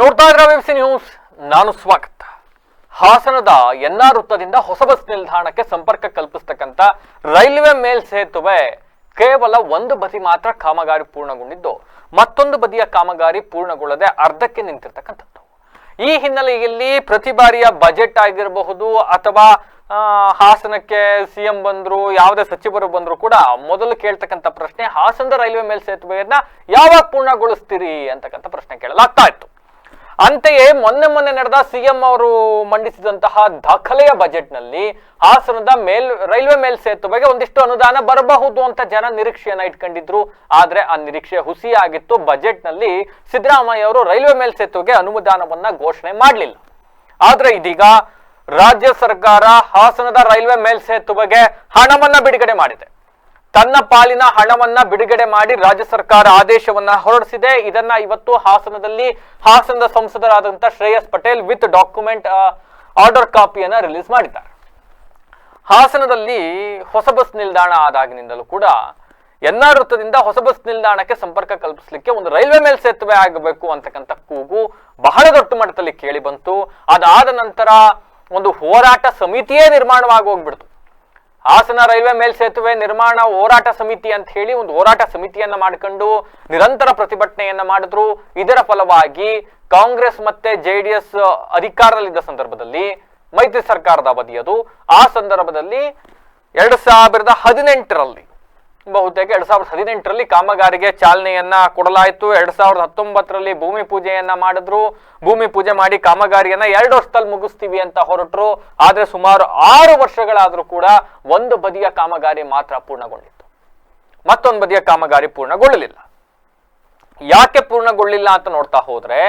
ನೋಡ್ತಾ ಇದ್ರ C news ನಾನು ಸ್ವಾಗತ. ಹಾಸನದ ಎನ್ಆರ್ ವೃತ್ತದಿಂದ ಹೊಸ ಬಸ್ ನಿಲ್ದಾಣಕ್ಕೆ ಸಂಪರ್ಕ ಕಲ್ಪಿಸ್ತಕ್ಕಂಥ ರೈಲ್ವೆ ಮೇಲ್ ಸೇತುವೆ ಕೇವಲ ಒಂದು ಬದಿ ಮಾತ್ರ ಕಾಮಗಾರಿ ಪೂರ್ಣಗೊಂಡಿದ್ದು. ಮತ್ತೊಂದು ಬದಿಯ ಕಾಮಗಾರಿ ಪೂರ್ಣಗೊಳ್ಳದೆ ಅರ್ಧಕ್ಕೆ ನಿಂತಿರ್ತಕ್ಕಂಥದ್ದು. ಈ ಹಿನ್ನೆಲೆಯಲ್ಲಿ ಪ್ರತಿ ಬಾರಿಯ ಬಜೆಟ್ ಆಗಿರಬಹುದು ಅಥವಾ ಹಾಸನಕ್ಕೆ ಸಿಎಂ ಬಂದ್ರು, ಯಾವುದೇ ಸಚಿವರು ಬಂದ್ರು ಕೂಡ ಮೊದಲು ಕೇಳ್ತಕ್ಕಂಥ ಪ್ರಶ್ನೆ, ಹಾಸನದ ರೈಲ್ವೆ ಮೇಲ್ ಸೇತುವೆಯನ್ನ ಯಾವಾಗ ಪೂರ್ಣಗೊಳಿಸ್ತೀರಿ ಅಂತಕ್ಕಂಥ ಪ್ರಶ್ನೆ ಕೇಳಲಾಗ್ತಾ ಇತ್ತು. ಅಂತೆಯೇ ಮೊನ್ನೆ ಮೊನ್ನೆ ನಡೆದ ಸಿಎಂ ಅವರು ಮಂಡಿಸಿದಂತಹ ದಾಖಲೆಯ ಬಜೆಟ್ನಲ್ಲಿ ಹಾಸನದ ಮೇಲ್, ರೈಲ್ವೆ ಮೇಲ್ ಸೇತುವೆಗೆ ಒಂದಿಷ್ಟು ಅನುದಾನ ಬರಬಹುದು ಅಂತ ಜನ ನಿರೀಕ್ಷೆಯನ್ನ ಇಟ್ಕೊಂಡಿದ್ರು. ಆದ್ರೆ ಆ ನಿರೀಕ್ಷೆ ಹುಸಿಯಾಗಿತ್ತು. ಬಜೆಟ್ನಲ್ಲಿ ಸಿದ್ದರಾಮಯ್ಯ ಅವರು ರೈಲ್ವೆ ಮೇಲ್ ಸೇತುವೆಗೆ ಅನುದಾನವನ್ನ ಘೋಷಣೆ ಮಾಡಲಿಲ್ಲ. ಆದ್ರೆ ಇದೀಗ ರಾಜ್ಯ ಸರ್ಕಾರ ಹಾಸನದ ರೈಲ್ವೆ ಮೇಲ್ ಸೇತುವೆಗೆ ಹಣವನ್ನ ಬಿಡುಗಡೆ ಮಾಡಿದೆ. ತನ್ನ ಪಾಲಿನ ಹಣವನ್ನ ಬಿಡುಗಡೆ ಮಾಡಿ ರಾಜ್ಯ ಸರ್ಕಾರ ಆದೇಶವನ್ನ ಹೊರಡಿಸಿದೆ. ಇದನ್ನ ಇವತ್ತು ಹಾಸನದಲ್ಲಿ ಹಾಸನದ ಸಂಸದರಾದಂತಹ Shreyas Patel with document order ಕಾಪಿಯನ್ನ release ಮಾಡಿದ್ದಾರೆ. ಹಾಸನದಲ್ಲಿ ಹೊಸ ಬಸ್ ನಿಲ್ದಾಣ ಆದಾಗಿನಿಂದಲೂ ಕೂಡ ಎನ್ಆರ್ ವೃತ್ತದಿಂದ ಹೊಸ ಬಸ್ ನಿಲ್ದಾಣಕ್ಕೆ ಸಂಪರ್ಕ ಕಲ್ಪಿಸಲಿಕ್ಕೆ ಒಂದು ರೈಲ್ವೆ ಮೇಲ್ ಸೇತುವೆ ಆಗಬೇಕು ಅಂತಕ್ಕಂಥ ಕೂಗು ಬಹಳ ದೊಡ್ಡ ಮಟ್ಟದಲ್ಲಿ ಕೇಳಿ ಬಂತು. ಅದಾದ ನಂತರ ಒಂದು ಹೋರಾಟ ಸಮಿತಿಯೇ ನಿರ್ಮಾಣವಾಗಿ ಹೋಗ್ಬಿಡ್ತು. ಹಾಸನ ರೈಲ್ವೆ ಮೇಲ್ಸೇತುವೆ ನಿರ್ಮಾಣ ಹೋರಾಟ ಸಮಿತಿ ಅಂತ ಹೇಳಿ ಒಂದು ಹೋರಾಟ ಸಮಿತಿಯನ್ನ ಮಾಡ್ಕೊಂಡು ನಿರಂತರ ಪ್ರತಿಭಟನೆಯನ್ನ ಮಾಡಿದ್ರು. ಇದರ ಫಲವಾಗಿ ಕಾಂಗ್ರೆಸ್ ಮತ್ತೆ ಎಸ್ ಅಧಿಕಾರದಲ್ಲಿದ್ದ ಸಂದರ್ಭದಲ್ಲಿ ಮೈತ್ರಿ ಸರ್ಕಾರದ ಅವಧಿಯದು ಆ ಸಂದರ್ಭದಲ್ಲಿ ಎರಡ್ ಸಾವಿರದ ಹದಿನೆಂಟರಲ್ಲಿ ಬಹುತೇಕ ಎರಡ್ ಸಾವಿರದ ಹದಿನೆಂಟರಲ್ಲಿ ಕಾಮಗಾರಿಗೆ ಚಾಲನೆಯನ್ನ ಕೊಡಲಾಯಿತು. ಎರಡ್ ಸಾವಿರದ ಹತ್ತೊಂಬತ್ತರಲ್ಲಿ ಭೂಮಿ ಪೂಜೆಯನ್ನ ಮಾಡಿದ್ರು. ಭೂಮಿ ಪೂಜೆ ಮಾಡಿ ಕಾಮಗಾರಿಯನ್ನ ಎರಡು ವರ್ಷದಲ್ಲಿ ಮುಗಿಸ್ತೀವಿ ಅಂತ ಹೊರಟರು. ಆದ್ರೆ ಸುಮಾರು ಆರು ವರ್ಷಗಳಾದ್ರೂ ಕೂಡ ಒಂದು ಬದಿಯ ಕಾಮಗಾರಿ ಮಾತ್ರ ಪೂರ್ಣಗೊಂಡಿತ್ತು. ಮತ್ತೊಂದು ಬದಿಯ ಕಾಮಗಾರಿ ಪೂರ್ಣಗೊಳ್ಳಲಿಲ್ಲ. ಯಾಕೆ ಪೂರ್ಣಗೊಳ್ಳಿಲ್ಲ ಅಂತ ನೋಡ್ತಾ ಹೋದ್ರೆ,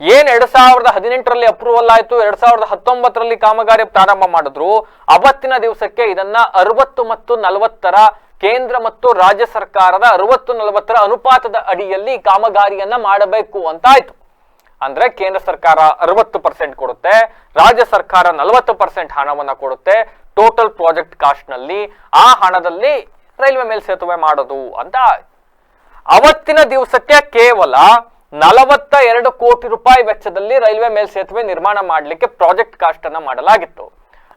ಏನ್ ಎರಡ್ ಸಾವಿರದ ಹದಿನೆಂಟರಲ್ಲಿ ಅಪ್ರೂವಲ್ ಆಯ್ತು, ಎರಡ್ ಸಾವಿರದ ಹತ್ತೊಂಬತ್ತರಲ್ಲಿ ಕಾಮಗಾರಿ ಪ್ರಾರಂಭ ಮಾಡಿದ್ರು. ಅವತ್ತಿನ ದಿವಸಕ್ಕೆ ಇದನ್ನ ಅರವತ್ತು ಮತ್ತು ನಲವತ್ತರ ಕೇಂದ್ರ ಮತ್ತು ರಾಜ್ಯ ಸರ್ಕಾರದ ಅರವತ್ತು ನಲವತ್ತರ ಅನುಪಾತದ ಅಡಿಯಲ್ಲಿ ಕಾಮಗಾರಿಯನ್ನ ಮಾಡಬೇಕು ಅಂತ ಆಯ್ತು ಅಂದ್ರೆ ಕೇಂದ್ರ ಸರ್ಕಾರ ಅರವತ್ತು ಪರ್ಸೆಂಟ್ ಕೊಡುತ್ತೆ, ರಾಜ್ಯ ಸರ್ಕಾರ ನಲವತ್ತು ಪರ್ಸೆಂಟ್ ಹಣವನ್ನ ಕೊಡುತ್ತೆ ಟೋಟಲ್ ಪ್ರಾಜೆಕ್ಟ್ ಕಾಸ್ಟ್ನಲ್ಲಿ ಆ ಹಣದಲ್ಲಿ ರೈಲ್ವೆ ಮೇಲ್ ಸೇತುವೆ ಮಾಡೋದು ಅಂತ. ಅವತ್ತಿನ ದಿವಸಕ್ಕೆ ಕೇವಲ ನಲವತ್ತ ಎರಡು ಕೋಟಿ ರೂಪಾಯಿ ವೆಚ್ಚದಲ್ಲಿ ರೈಲ್ವೆ ಮೇಲ್ ಸೇತುವೆ ನಿರ್ಮಾಣ ಮಾಡಲಿಕ್ಕೆ ಪ್ರಾಜೆಕ್ಟ್ ಕಾಸ್ಟ್ ಅನ್ನ ಮಾಡಲಾಗಿತ್ತು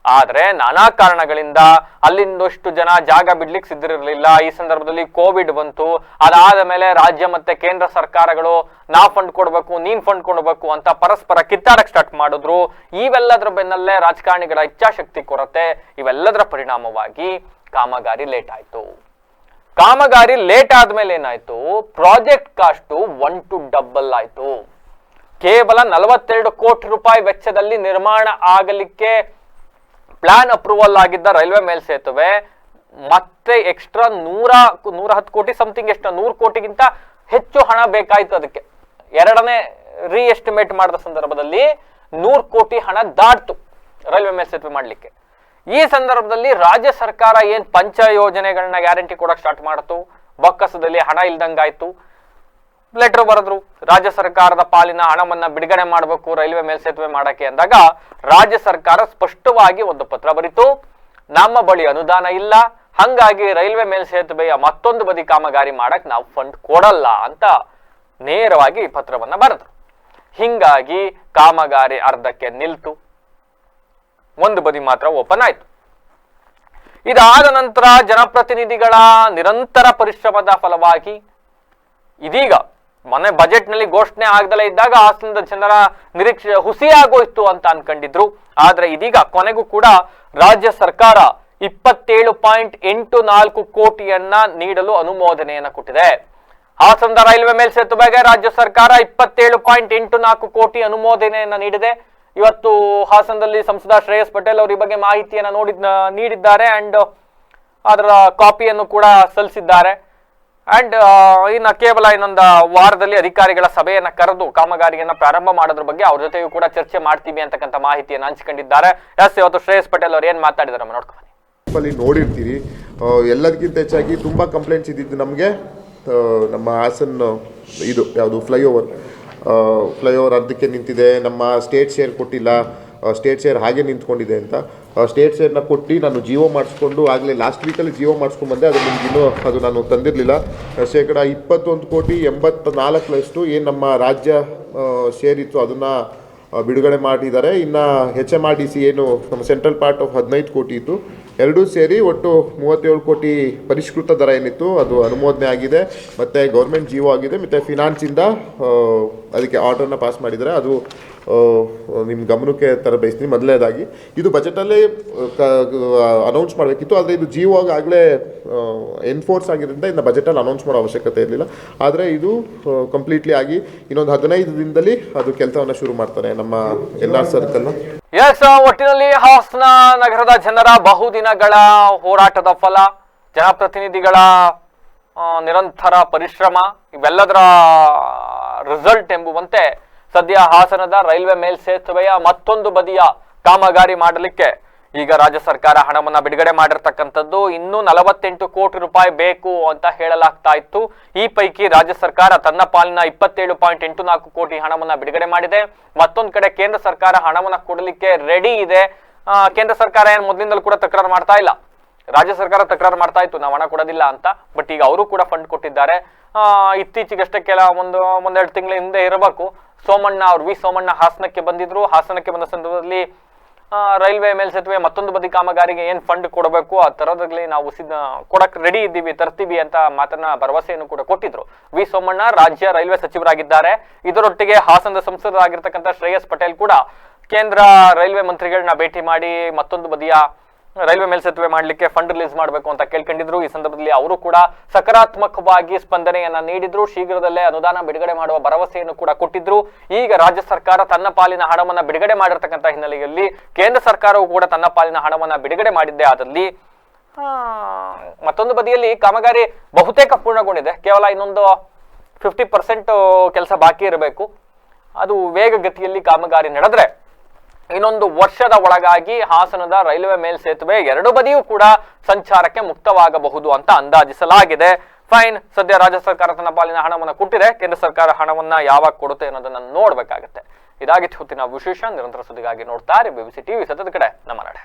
ಆದ್ರೆ ನಾನಾ ಕಾರಣಗಳಿಂದ ಅಲ್ಲಿಂದಷ್ಟು ಜನ ಜಾಗ ಬಿಡ್ಲಿಕ್ಕೆ ಸಿದ್ಧಿರಲಿಲ್ಲ ಈ ಸಂದರ್ಭದಲ್ಲಿ ಕೋವಿಡ್ ಬಂತು. ಅದಾದ ಮೇಲೆ ರಾಜ್ಯ ಮತ್ತೆ ಕೇಂದ್ರ ಸರ್ಕಾರಗಳು ನಾ ಫಂಡ್ ಕೊಡಬೇಕು, ನೀನ್ ಫಂಡ್ ಕೊಡಬೇಕು ಅಂತ ಪರಸ್ಪರ ಕಿತ್ತಾಡಕ್ ಸ್ಟಾರ್ಟ್ ಮಾಡಿದ್ರು. ಇವೆಲ್ಲದರ ಬೆನ್ನಲ್ಲೇ ರಾಜಕಾರಣಿಗಳ ಇಚ್ಛಾಶಕ್ತಿ ಕೊರತೆ. ಇವೆಲ್ಲದರ ಪರಿಣಾಮವಾಗಿ ಕಾಮಗಾರಿ ಲೇಟ್ ಆಯ್ತು. ಕಾಮಗಾರಿ ಲೇಟ್ ಆದ್ಮೇಲೆ ಏನಾಯ್ತು? Project cost one to double ಆಯ್ತು. ಕೇವಲ ನಲವತ್ತೆರಡು ಕೋಟಿ ರೂಪಾಯಿ ವೆಚ್ಚದಲ್ಲಿ ನಿರ್ಮಾಣ ಆಗಲಿಕ್ಕೆ ಪ್ಲಾನ್ ಅಪ್ರೂವಲ್ ಆಗಿದ್ದ ರೈಲ್ವೆ ಮೇಲ್ಸೇತುವೆ ಮತ್ತೆ ಎಕ್ಸ್ಟ್ರಾ ನೂರ ನೂರ ಹತ್ತು ಕೋಟಿ ಸಮಥಿಂಗ್ ಎಷ್ಟು ನೂರು ಕೋಟಿಗಿಂತ ಹೆಚ್ಚು ಹಣ ಬೇಕಾಯ್ತು ಅದಕ್ಕೆ. ಎರಡನೇ ರೀ ಎಸ್ಟಿಮೇಟ್ ಮಾಡಿದ ಸಂದರ್ಭದಲ್ಲಿ ನೂರು ಕೋಟಿ ಹಣ ದಾಟ್ತು ರೈಲ್ವೆ ಮೇಲ್ಸೇತುವೆ ಮಾಡಲಿಕ್ಕೆ. ಈ ಸಂದರ್ಭದಲ್ಲಿ ರಾಜ್ಯ ಸರ್ಕಾರ ಏನ್ ಪಂಚ ಯೋಜನೆಗಳನ್ನ ಗ್ಯಾರಂಟಿ ಕೊಡಕ್ ಸ್ಟಾರ್ಟ್ ಮಾಡ್ತು? ಬೊಕ್ಕಸದಲ್ಲಿ ಹಣ ಇಲ್ದಂಗಾಯ್ತು. ಲೆಟರ್ ಬರೆದ್ರು. ರಾಜ್ಯ ಸರ್ಕಾರದ ಪಾಲಿನ ಹಣವನ್ನ ಬಿಡುಗಡೆ ಮಾಡಬೇಕು, ರೈಲ್ವೆ ಮೇಲ್ಸೇತುವೆ ಮಾಡಕ್ಕೆ ಅಂದಾಗ ರಾಜ್ಯ ಸರ್ಕಾರ ಸ್ಪಷ್ಟವಾಗಿ ಒಂದು ಪತ್ರ ಬರೀತು. ನಮ್ಮ ಬಳಿ ಅನುದಾನ ಇಲ್ಲ. ಹಂಗಾಗಿ ರೈಲ್ವೆ ಮೇಲ್ಸೇತುವೆಯ ಮತ್ತೊಂದು ಬದಿ ಕಾಮಗಾರಿ ಮಾಡಕ್ ನಾವು ಫಂಡ್ ಕೊಡಲ್ಲ ಅಂತ ನೇರವಾಗಿ ಪತ್ರವನ್ನ ಬರೆದ್ರು. ಹಿಂಗಾಗಿ ಕಾಮಗಾರಿ ಅರ್ಧಕ್ಕೆ ನಿಲ್ತು. ಒಂದು ಬದಿ ಮಾತ್ರ ಓಪನ್ ಆಯ್ತು. ಇದಾದ ನಂತರ ಜನಪ್ರತಿನಿಧಿಗಳ ನಿರಂತರ ಪರಿಶ್ರಮದ ಫಲವಾಗಿ ಇದೀಗ ಮೊನ್ನೆ ಬಜೆಟ್ನಲ್ಲಿ ಘೋಷಣೆ ಆಗದಲೇ ಇದ್ದಾಗ ಹಾಸನದ ಜನರ ನಿರೀಕ್ಷೆ ಹುಸಿಯಾಗೋಯ್ತು ಅಂತ ಅನ್ಕೊಂಡಿದ್ರು. ಆದ್ರೆ ಇದೀಗ ಕೊನೆಗೂ ಕೂಡ ರಾಜ್ಯ ಸರ್ಕಾರ ಇಪ್ಪತ್ತೇಳು ಪಾಯಿಂಟ್ ಎಂಟು ನಾಲ್ಕು ಕೋಟಿಯನ್ನ ನೀಡಲು ಅನುಮೋದನೆಯನ್ನ ಕೊಟ್ಟಿದೆ. ಹಾಸನದ ರೈಲ್ವೆ ಮೇಲ್ಸೇತುವೆಗೆ ರಾಜ್ಯ ಸರ್ಕಾರ ಇಪ್ಪತ್ತೇಳು ಪಾಯಿಂಟ್ ಎಂಟು ನಾಲ್ಕು ಕೋಟಿ ಅನುಮೋದನೆಯನ್ನ ನೀಡಿದೆ. ಇವತ್ತು ಹಾಸನದಲ್ಲಿ ಸಂಸದ ಶ್ರೇಯಸ್ ಪಟೇಲ್ ಅವರು ಈ ಬಗ್ಗೆ ಮಾಹಿತಿಯನ್ನ ನೋಡಿದ ನೀಡಿದ್ದಾರೆ ಅಂಡ್ ಅದರ ಕಾಪಿಯನ್ನು ಕೂಡ ಸಲ್ಲಿಸಿದ್ದಾರೆ. ಅಂಡ್ ಇನ್ನು ಕೇವಲ ಇನ್ನೊಂದು ವಾರದಲ್ಲಿ ಅಧಿಕಾರಿಗಳ ಸಭೆಯನ್ನು ಕರೆದು ಕಾಮಗಾರಿಯನ್ನು ಪ್ರಾರಂಭ ಮಾಡೋದ್ರ ಬಗ್ಗೆ ಅವ್ರ ಜೊತೆಗೂ ಕೂಡ ಚರ್ಚೆ ಮಾಡ್ತೀವಿ ಅಂತಕ್ಕಂಥ ಮಾಹಿತಿಯನ್ನು ಹಂಚಿಕೊಂಡಿದ್ದಾರೆ. ಎಸ್, ಇವತ್ತು ಶ್ರೇಯಸ್ ಪಟೇಲ್ ಅವ್ರು ಏನು ಮಾತಾಡಿದ್ದಾರೆ ನೋಡ್ಕೊಂಡು ನೋಡಿರ್ತೀರಿ. ಎಲ್ಲದಕ್ಕಿಂತ ಹೆಚ್ಚಾಗಿ ತುಂಬ ಕಂಪ್ಲೇಂಟ್ಸ್ ಇದ್ದಿದ್ದು ನಮಗೆ. ನಮ್ಮ ಹಾಸನ್ ಇದು ಯಾವುದು ಫ್ಲೈಓವರ್ ಫ್ಲೈಓವರ್ ಅರ್ಧಕ್ಕೆ ನಿಂತಿದೆ. ನಮ್ಮ ಸ್ಟೇಟ್ ಶೇರ್ ಕೊಟ್ಟಿಲ್ಲ. ಸ್ಟೇಟ್ ಶೇರ್ ಹಾಗೆ ನಿಂತ್ಕೊಂಡಿದೆ ಅಂತ. ಸ್ಟೇಟ್ ಶೇರ್ನ ಕೊಟ್ಟು ನಾನು ಜಿಯೋ ಮಾಡಿಸ್ಕೊಂಡು ಆಗಲೇ ಲಾಸ್ಟ್ ವೀಕಲ್ಲಿ ಜಿಯೋ ಮಾಡಿಸ್ಕೊಂಡು ಬಂದೆ. ಅದು ನಿಮ್ಗೆ ಅದು ನಾನು ತಂದಿರಲಿಲ್ಲ. ಶೇಕಡ ಇಪ್ಪತ್ತೊಂದು ಕೋಟಿ ಎಂಬತ್ತ ನಾಲ್ಕರಷ್ಟು ಏನು ನಮ್ಮ ರಾಜ್ಯ ಶೇರ್ ಇತ್ತು ಅದನ್ನು ಬಿಡುಗಡೆ ಮಾಡಿದ್ದಾರೆ. ಇನ್ನು H M R D C ಏನು ನಮ್ಮ ಸೆಂಟ್ರಲ್ ಪಾರ್ಟ್ ಆಫ್ ಹದಿನೈದು ಕೋಟಿ ಇತ್ತು. ಎರಡೂ ಸೇರಿ ಒಟ್ಟು ಮೂವತ್ತೇಳು ಕೋಟಿ ಪರಿಷ್ಕೃತ ದರ ಏನಿತ್ತು, ಅದು ಅನುಮೋದನೆ ಆಗಿದೆ. ಮತ್ತು ಗೌರ್ಮೆಂಟ್ ಜಿಒ ಆಗಿದೆ. ಮತ್ತು ಫಿನಾನ್ಸಿಂದ ಅದಕ್ಕೆ ಆರ್ಡರ್ನ ಪಾಸ್ ಮಾಡಿದ್ದಾರೆ. ಅದು ನಿಮ್ಮ ಗಮನಕ್ಕೆ ತರ ಬಯಸ್ತೀನಿ. ಮೊದಲನೇದಾಗಿ, ಇದು ಬಜೆಟಲ್ಲೇ ಅನೌನ್ಸ್ ಮಾಡಬೇಕಿತ್ತು. ಆದರೆ ಇದು ಜಿಒ ಆಗಲೇ ಎನ್ಫೋರ್ಸ್ ಆಗಿದ್ದರಿಂದ ಇನ್ನು ಬಜೆಟಲ್ಲಿ ಅನೌನ್ಸ್ ಮಾಡೋ ಅವಶ್ಯಕತೆ ಇರಲಿಲ್ಲ. ಆದರೆ ಇದು ಕಂಪ್ಲೀಟ್ಲಿ ಆಗಿ ಇನ್ನೊಂದು ಹದಿನೈದು ದಿನದಲ್ಲಿ ಅದು ಕೆಲಸವನ್ನು ಶುರು ಮಾಡ್ತಾರೆ ನಮ್ಮ ಎಲ್ಲ ಆರ್ ಸರ್ಕಲ್ನ ಎಸ್ ಒಟ್ಟಿನಲ್ಲಿ ಹಾಸನ ನಗರದ ಜನರ ಬಹುದಿನಗಳ ಹೋರಾಟದ ಫಲ, ಜನಪ್ರತಿನಿಧಿಗಳ ನಿರಂತರ ಪರಿಶ್ರಮ, ಇವೆಲ್ಲದರ ರಿಸಲ್ಟ್ ಎಂಬುವಂತೆ ಸದ್ಯ ಹಾಸನದ ರೈಲ್ವೆ ಮೇಲ್ಸೇತುವೆಯ ಮತ್ತೊಂದು ಬದಿಯ ಕಾಮಗಾರಿ ಮಾಡಲಿಕ್ಕೆ ಈಗ ರಾಜ್ಯ ಸರ್ಕಾರ ಹಣವನ್ನ ಬಿಡುಗಡೆ ಮಾಡಿರ್ತಕ್ಕಂಥದ್ದು ಇನ್ನೂ ನಲವತ್ತೆಂಟು ಕೋಟಿ ರೂಪಾಯಿ ಬೇಕು ಅಂತ ಹೇಳಲಾಗ್ತಾ ಇತ್ತು. ಈ ಪೈಕಿ ರಾಜ್ಯ ಸರ್ಕಾರ ತನ್ನ ಪಾಲಿನ ಇಪ್ಪತ್ತೇಳು ಪಾಯಿಂಟ್ ಎಂಟು ನಾಲ್ಕು ಕೋಟಿ ಹಣವನ್ನ ಬಿಡುಗಡೆ ಮಾಡಿದೆ. ಮತ್ತೊಂದು ಕಡೆ ಕೇಂದ್ರ ಸರ್ಕಾರ ಹಣವನ್ನ ಕೊಡಲಿಕ್ಕೆ ರೆಡಿ ಇದೆ. ಕೇಂದ್ರ ಸರ್ಕಾರ ಏನು ಮೊದಲಿಂದಲೂ ಕೂಡ ತಕರಾರು ಮಾಡ್ತಾ ಇಲ್ಲ. ರಾಜ್ಯ ಸರ್ಕಾರ ತಕರಾರು ಮಾಡ್ತಾ ಇತ್ತು, ನಾವು ಹಣ ಕೊಡೋದಿಲ್ಲ ಅಂತ. ಬಟ್ ಈಗ ಅವರು ಕೂಡ ಫಂಡ್ ಕೊಟ್ಟಿದ್ದಾರೆ. ಇತ್ತೀಚೆಗಷ್ಟೇ ಕೆಲ ಒಂದು, ಒಂದೆರಡು ತಿಂಗಳ ಹಿಂದೆ ಇರಬೇಕು. ಸೋಮಣ್ಣ ಅವ್ರು ವಿ ಸೋಮಣ್ಣ ಹಾಸನಕ್ಕೆ ಬಂದಿದ್ರು. ಹಾಸನಕ್ಕೆ ಬಂದ ಸಂದರ್ಭದಲ್ಲಿ ರೈಲ್ವೆ ಮೇಲ್ಸೇತುವೆ ಮತ್ತೊಂದು ಬದಿ ಕಾಮಗಾರಿಗೆ ಏನು ಫಂಡ್ ಕೊಡಬೇಕು, ಆ ತರದಲ್ಲಿ ನಾವು ಸಿದ್ಧ, ಕೊಡಕ್ ರೆಡಿ ಇದ್ದೀವಿ, ತರ್ತೀವಿ ಅಂತ ಮಾತನ್ನ ಭರವಸೆಯನ್ನು ಕೂಡ ಕೊಟ್ಟಿದ್ರು. ವಿ ಸೋಮಣ್ಣ ರಾಜ್ಯ ರೈಲ್ವೆ ಸಚಿವರಾಗಿದ್ದಾರೆ. ಇದರೊಟ್ಟಿಗೆ ಹಾಸನದ ಸಂಸದರಾಗಿರ್ತಕ್ಕಂಥ ಶ್ರೇಯಸ್ ಪಟೇಲ್ ಕೂಡ ಕೇಂದ್ರ ರೈಲ್ವೆ ಮಂತ್ರಿಗಳನ್ನ ಭೇಟಿ ಮಾಡಿ ಮತ್ತೊಂದು ಬದಿಯ ರೈಲ್ವೆ ಮೇಲ್ಸೇತುವೆ ಮಾಡಲಿಕ್ಕೆ ಫಂಡ್ ರಿಲೀಸ್ ಮಾಡಬೇಕು ಅಂತ ಕೇಳ್ಕೊಂಡಿದ್ರು. ಈ ಸಂದರ್ಭದಲ್ಲಿ ಅವರು ಕೂಡ ಸಕಾರಾತ್ಮಕವಾಗಿ ಸ್ಪಂದನೆಯನ್ನ ನೀಡಿದ್ರು. ಶೀಘ್ರದಲ್ಲೇ ಅನುದಾನ ಬಿಡುಗಡೆ ಮಾಡುವ ಭರವಸೆಯನ್ನು ಕೂಡ ಕೊಟ್ಟಿದ್ರು. ಈಗ ರಾಜ್ಯ ಸರ್ಕಾರ ತನ್ನ ಪಾಲಿನ ಹಣವನ್ನ ಬಿಡುಗಡೆ ಮಾಡಿರ್ತಕ್ಕಂಥ ಹಿನ್ನೆಲೆಯಲ್ಲಿ ಕೇಂದ್ರ ಸರ್ಕಾರವು ಕೂಡ ತನ್ನ ಪಾಲಿನ ಹಣವನ್ನ ಬಿಡುಗಡೆ ಮಾಡಿದ್ದೆ ಆದಲ್ಲಿ ಮತ್ತೊಂದು ಬದಿಯಲ್ಲಿ ಕಾಮಗಾರಿ ಬಹುತೇಕ ಪೂರ್ಣಗೊಂಡಿದೆ. ಕೇವಲ ಇನ್ನೊಂದು ಫಿಫ್ಟಿ ಪರ್ಸೆಂಟ್ ಕೆಲಸ ಬಾಕಿ ಇರಬೇಕು. ಅದು ವೇಗಗತಿಯಲ್ಲಿ ಕಾಮಗಾರಿ ನಡೆದ್ರೆ ಇನ್ನೊಂದು ವರ್ಷದ ಒಳಗಾಗಿ ಹಾಸನದ ರೈಲ್ವೆ ಮೇಲ್ಸೇತುವೆ ಎರಡು ಬದಿಯೂ ಕೂಡ ಸಂಚಾರಕ್ಕೆ ಮುಕ್ತವಾಗಬಹುದು ಅಂತ ಅಂದಾಜಿಸಲಾಗಿದೆ. ಫೈನ್, ಸದ್ಯ ರಾಜ್ಯ ಸರ್ಕಾರ ತನ್ನ ಪಾಲಿನ ಹಣವನ್ನು ಕೊಟ್ಟಿದೆ. ಕೇಂದ್ರ ಸರ್ಕಾರ ಹಣವನ್ನ ಯಾವಾಗ ಕೊಡುತ್ತೆ ಅನ್ನೋದನ್ನ ನೋಡ್ಬೇಕಾಗತ್ತೆ. ಇದಾಗಿತ್ತು ಹೊತ್ತಿನ ವಿಶೇಷ, ನಿರಂತರ ಸುದ್ದಿಗಾಗಿ ನೋಡ್ತಾರೆ ಬಿಬಿಸಿ ಟಿವಿ ಸತತ ಕಡೆ, ನಮ್ಮ ನಡೆ.